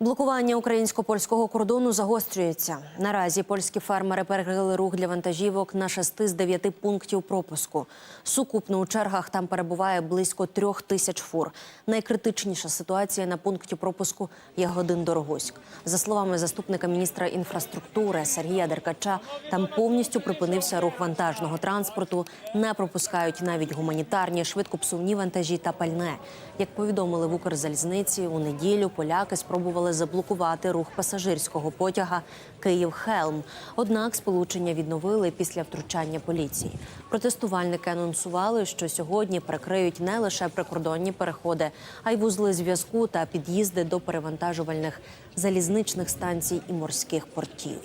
Блокування українсько-польського кордону загострюється. Наразі польські фермери перекрили рух для вантажівок на шести з дев'яти пунктів пропуску. Сукупно у чергах там перебуває близько трьох тисяч фур. Найкритичніша ситуація на пункті пропуску є годин Дорогуськ. За словами заступника міністра інфраструктури Сергія Деркача, там повністю припинився рух вантажного транспорту. Не пропускають навіть гуманітарні, швидкопсувні вантажі та пальне. Як повідомили в Укрзалізниці, у неділю поляки спробували заблокувати рух пасажирського потяга Київ-Хелм. Однак сполучення відновили після втручання поліції. Протестувальники анонсували, що сьогодні прикриють не лише прикордонні переходи, а й вузли зв'язку та під'їзди до перевантажувальних залізничних станцій і морських портів.